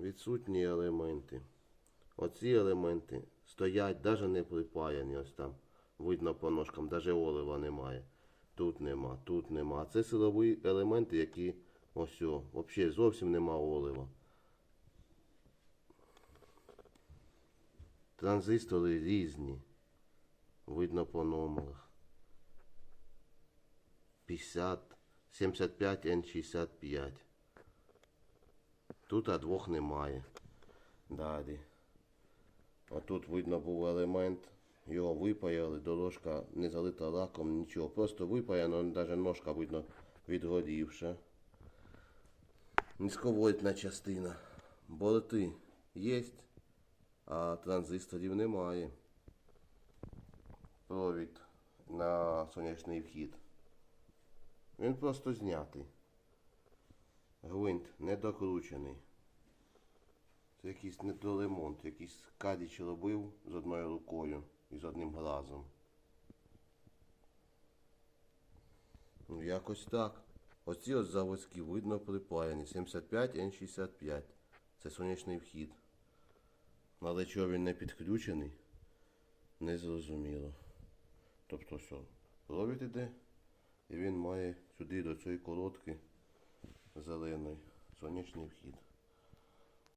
відсутні елементи. Оці елементи стоять, навіть не припаяні ось там. Видно по ножкам, навіть олива немає. Тут нема, тут нема. А це силові елементи, які ось, о, взагалі зовсім нема олива. Транзистори різні. Видно по номерах. 50, 75, N65. Тут а двох немає. Далі. А тут видно був елемент. Його випаяли, дорожка не залита лаком, нічого. Просто випаяно, навіть ножка видно відгорівша. Низьковольтна частина. Борти є, а транзисторів немає. Провід на сонячний вхід. Він просто знятий. Гвинт не докручений. Це якийсь недоремонт, якийсь кадіч робив з одною рукою і з одним глазом. Ну, якось так. Оці ось заводські видно припаяні. 75 N65. Це сонячний вхід. Але чого він не підключений, не зрозуміло. Тобто що, провід іде, і він має сюди до цієї колодки зеленої сонячний вхід.